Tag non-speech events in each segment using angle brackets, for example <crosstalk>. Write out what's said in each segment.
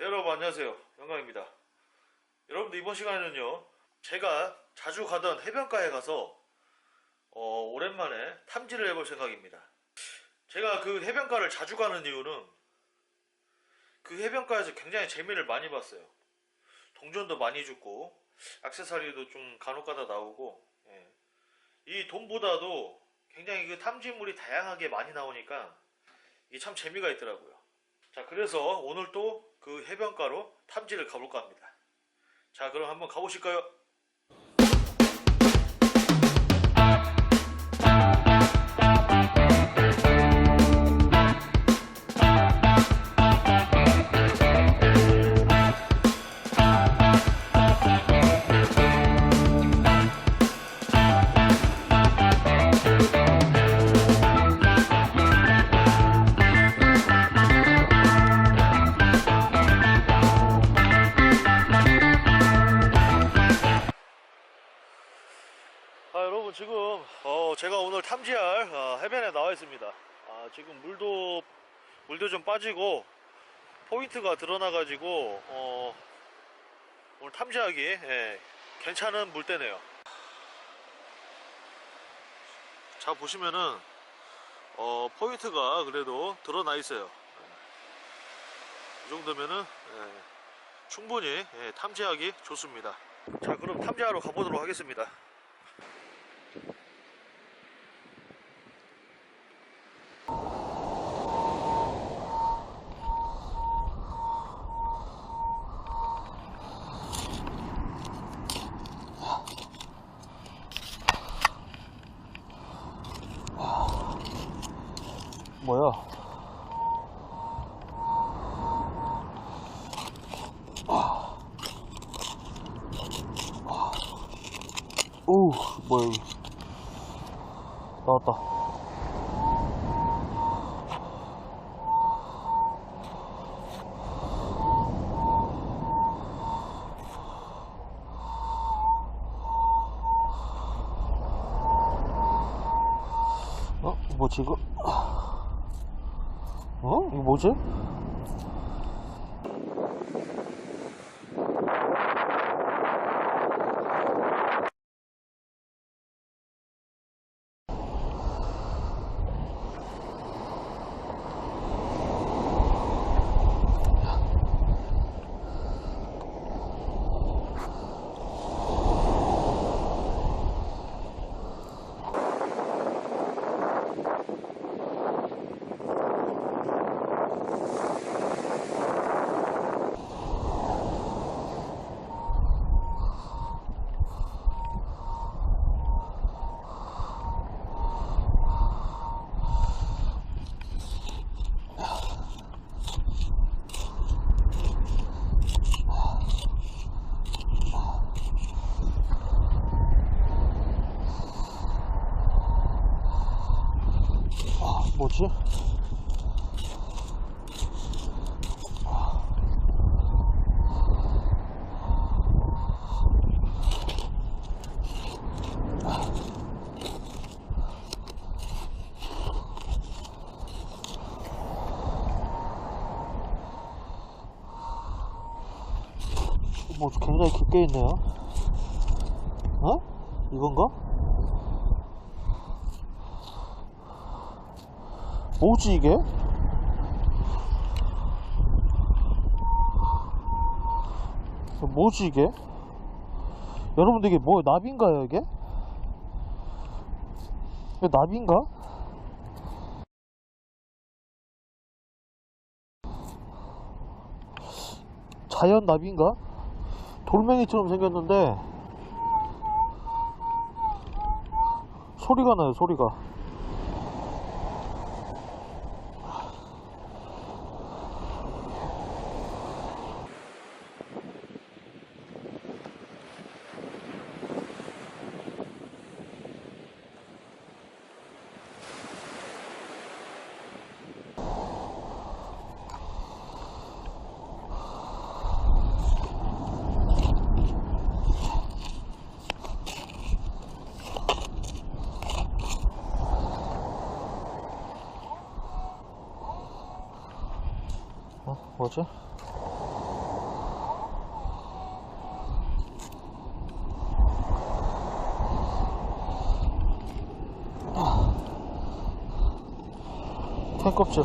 네, 여러분 안녕하세요. 영광입니다. 여러분들 이번 시간에는요. 제가 자주 가던 해변가에 가서 어, 오랜만에 탐지를 해볼 생각입니다. 제가 그 해변가를 자주 가는 이유는 그 해변가에서 굉장히 재미를 많이 봤어요. 동전도 많이 죽고 액세서리도 좀 간혹가다 나오고 예. 이 돈보다도 굉장히 그 탐지물이 다양하게 많이 나오니까 이게 참 재미가 있더라고요. 자, 그래서 오늘 또 그 해변가로 탐지를 가볼까 합니다. 자, 그럼 한번 가보실까요? 지금 어, 제가 오늘 탐지할 어, 해변에 나와 있습니다. 아, 지금 물도 물도 좀 빠지고 포인트가 드러나 가지고 어, 오늘 탐지하기 예, 괜찮은 물때네요. 자 보시면은 어, 포인트가 그래도 드러나 있어요. 예. 이 정도면은 예, 충분히 예, 탐지하기 좋습니다. 자 그럼 탐지하러 가보도록 하겠습니다. 뭐야? 오, 뭐야 여기? 나왔다. 어? 뭐지 이거? 어? 이거 뭐지? 뭐지? 뭐 굉장히 깊게 있네요. 어? 이건가? 뭐지 이게? 뭐지 이게? 여러분들 이게 뭐 나비인가요 이게? 이게 나비인가? 자연 나비인가? 돌멩이처럼 생겼는데 소리가 나요 소리가 뭐죠? 아. 탱껍질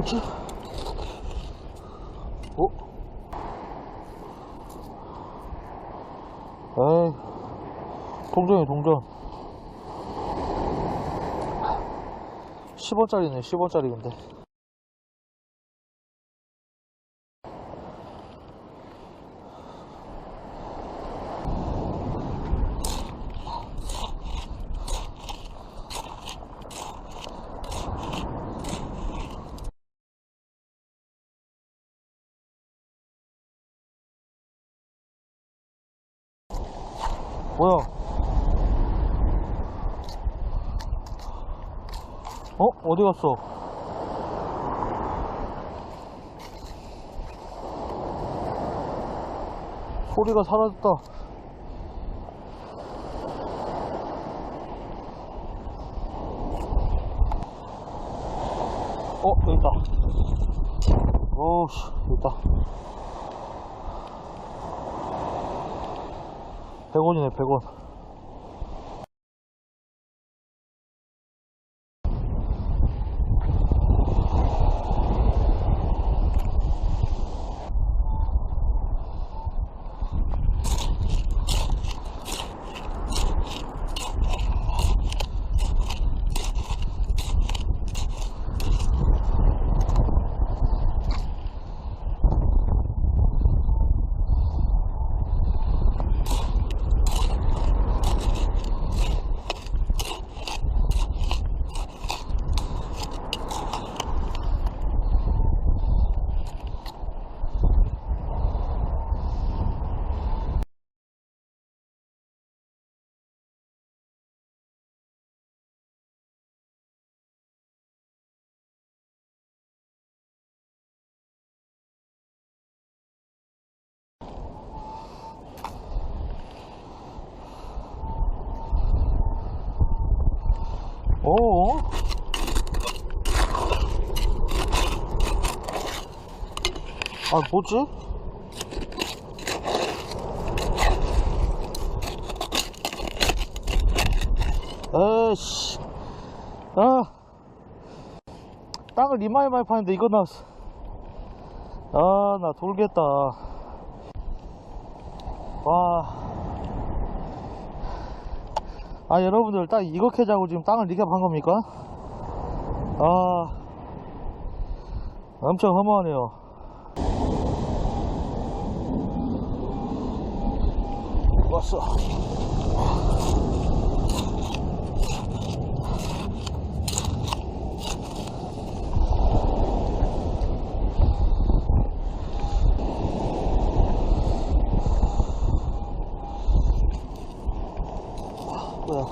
뭐지? 어? 에이, 동전이 동전. 10원짜리네, 10원짜리 근데. 뭐야? 어? 어디 갔어? 소리가 사라졌다. 어, 여기 있다. 오우씨, 여기 있다. 100원이네, 100원. 어? 아, 뭐지? 에이씨. 아. 땅을 이마에 많이 파는데 이거 나왔어. 아, 나 돌겠다. 와. 아 여러분들 딱 이거 캐자고 지금 땅을 리캡한 겁니까? 아 엄청 허무하네요 왔어 뭐야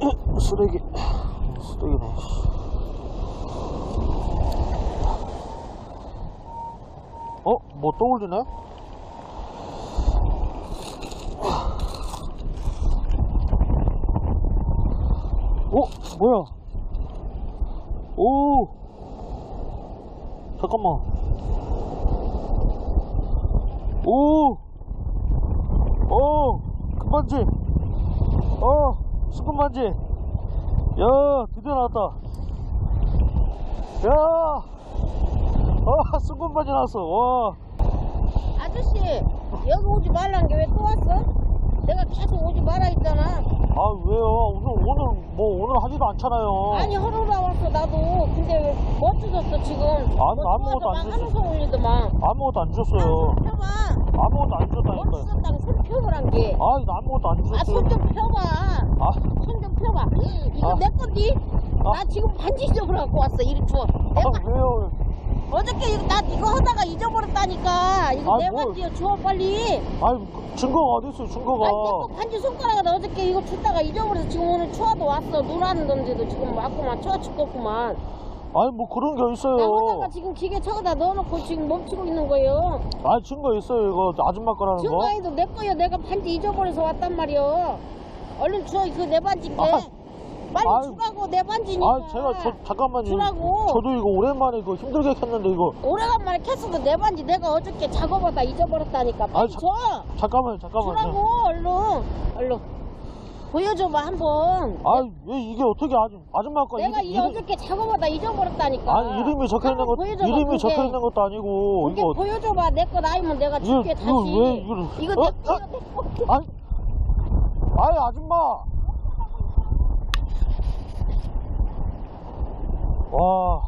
어, 쓰레기 쓰레기네 어? 뭐또 올리네? 어? 뭐야? 오! 잠깐만. 오! 오! 금반지! 어! 수금반지! 야, 드디어 나왔다. 야! <laughs> 아, 수금반지 나왔어. 와. 아저씨 여기 오지 말라는 게왜 또 왔어? 내가 계속 오지 말라 했잖아 아, 왜요? 오늘, 오늘, 뭐, 오늘 하지도 않잖아요. 아니 허러라 왔어 나도 근데 왜 멋져졌어 지금 뭐 아무것도 안막 줬어. 올리더만 아무것도 안 줬어요. 손 펴봐 아무것도 안 줬다니까요. 멋졌다고 손 펴보란 게아 아, 나 아무것도 안 줬어요. 손 좀 펴봐 아, 손 좀 펴봐 이거 아. 내 건디 아. 나 지금 반지 잊어버려 갖고 왔어 이리 줘내 아, 반- 왜요? 어저께 이거, 나 이거 하다가 잊어버렸다니까 이거 아, 내 뭘. 반지야 줘 빨리 아니, 증거가 어딨어요, 증거가. 아니 내거 반지 손가락에 어저께 이거 줬다가 잊어버려서 지금 오늘 추워도 왔어 눈 왔는데도 지금 왔구만 추워 죽겠구만 아니, 뭐 그런 게나 있어요. 혼자가 지금 기계 저기다 넣어놓고 지금 멈추고 있는 거예요 아니, 증거 있어요, 이거. 아줌마 거라는 거. 증거에도 내 거야 내가 반지 잊어버려서 왔단 말이야 얼른 줘 그 내 반지인데 아. 빨리 아이. 주라고 내 반지니까 아, 제가 저, 잠깐만요. 주라고. 저도 이거 오랜만에 이거 힘들게 켰는데, 이거. 오래간만에 켰어도 내 반지 내가 어저께 작업하다 잊어버렸다니까 빨리 아이, 자- 줘 잠깐만요, 잠깐만요. 주라고 얼른 얼른 보여줘봐 한번 아, 왜 이게 어떻게 아줌, 아줌마 거 내가 이름, 이 어저께 작업하다 잊어버렸다니까 아니, 이름이 적혀 있는 한번 것, 보여줘봐, 이름이 그게. 적혀 있는 것도 아니고, 이거. 보여줘봐 내 거 나이면 내가 이거, 줄게 이거 다시 왜, 이거를. 이거 어? 내 거야 내 거. 아니, 아니, 아줌마! 와,